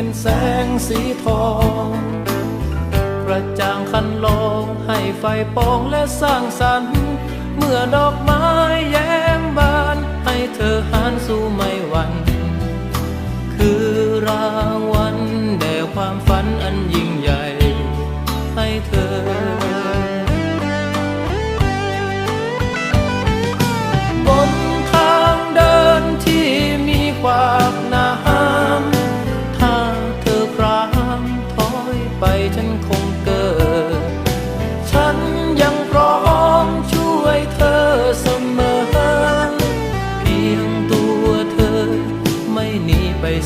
เป็นแสงสีทองกระจ่างคันลองให้ไฟปองและสร้างสรรค์ เมื่อดอกไม้แย้มบาน ให้เธอหานสู่ไม่หวันคือรางวัลแด่ความฝันอันยิ่งใหญ่ 一辈